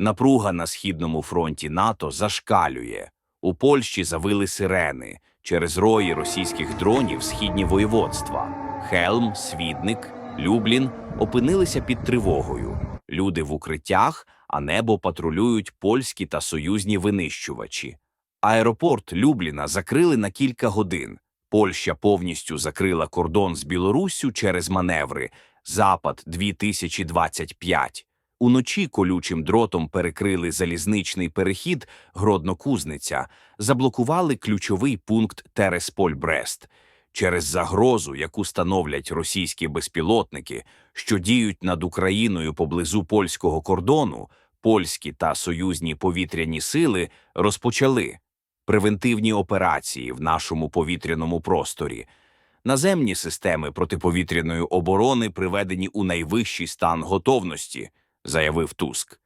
Напруга на східному фронті НАТО зашкалює. У Польщі завили сирени через рої російських дронів східні воєводства. Хелм, Свідник, Люблін опинилися під тривогою. Люди в укриттях, а небо патрулюють польські та союзні винищувачі. Аеропорт Любліна закрили на кілька годин. Польща повністю закрила кордон з Білоруссю через маневри Запад 2025. Уночі колючим дротом перекрили залізничний перехід Гродно-Кузниця, заблокували ключовий пункт Тересполь-Брест. Через загрозу, яку становлять російські безпілотники, що діють над Україною поблизу польського кордону, польські та союзні повітряні сили розпочали превентивні операції в нашому повітряному просторі. Наземні системи протиповітряної оборони приведені у найвищий стан готовності, заявив Туск.